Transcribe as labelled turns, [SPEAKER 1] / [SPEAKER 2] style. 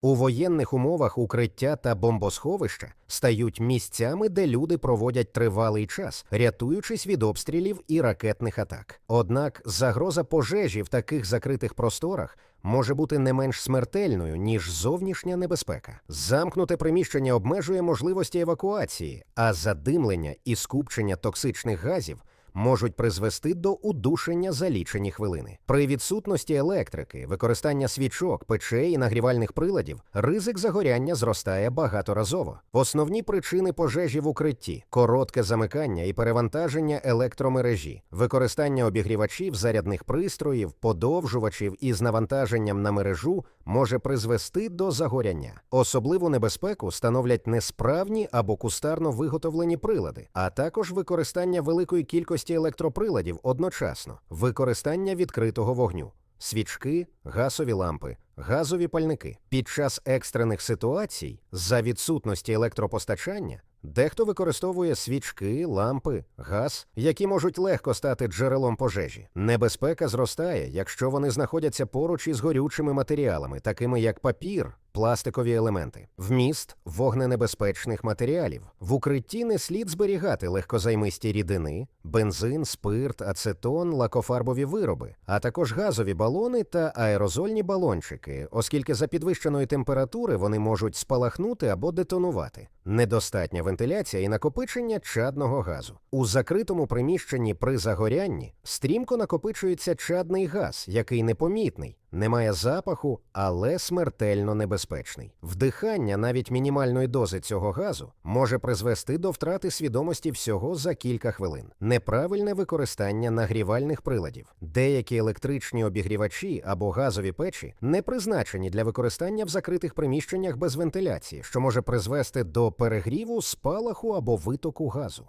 [SPEAKER 1] У воєнних умовах укриття та бомбосховища стають місцями, де люди проводять тривалий час, рятуючись від обстрілів і ракетних атак. Однак загроза пожежі в таких закритих просторах може бути не менш смертельною, ніж зовнішня небезпека. Замкнуте приміщення обмежує можливості евакуації, а задимлення і скупчення токсичних газів можуть призвести до удушення за лічені хвилини. При відсутності електрики, використання свічок, печей і нагрівальних приладів, ризик загоряння зростає багаторазово. Основні причини пожежі в укритті: коротке замикання і перевантаження електромережі, використання обігрівачів, зарядних пристроїв, подовжувачів із навантаженням на мережу може призвести до загоряння. Особливу небезпеку становлять несправні або кустарно виготовлені прилади, а також використання великої кількості електроприладів одночасно, використання відкритого вогню. Свічки, газові лампи, газові пальники. Під час екстрених ситуацій, за відсутності електропостачання, дехто використовує свічки, лампи, газ, які можуть легко стати джерелом пожежі. Небезпека зростає, якщо вони знаходяться поруч із горючими матеріалами, такими як папір. Пластикові елементи, вміст вогненебезпечних матеріалів. В укритті не слід зберігати легкозаймисті рідини, бензин, спирт, ацетон, лакофарбові вироби, а також газові балони та аерозольні балончики, оскільки за підвищеної температури вони можуть спалахнути або детонувати. Недостатня вентиляція і накопичення чадного газу. У закритому приміщенні при загорянні стрімко накопичується чадний газ, який непомітний, не має запаху, але смертельно небезпечний. Вдихання навіть мінімальної дози цього газу може призвести до втрати свідомості всього за кілька хвилин. Неправильне використання нагрівальних приладів. Деякі електричні обігрівачі або газові печі не призначені для використання в закритих приміщеннях без вентиляції, що може призвести до перегріву, спалаху або витоку газу.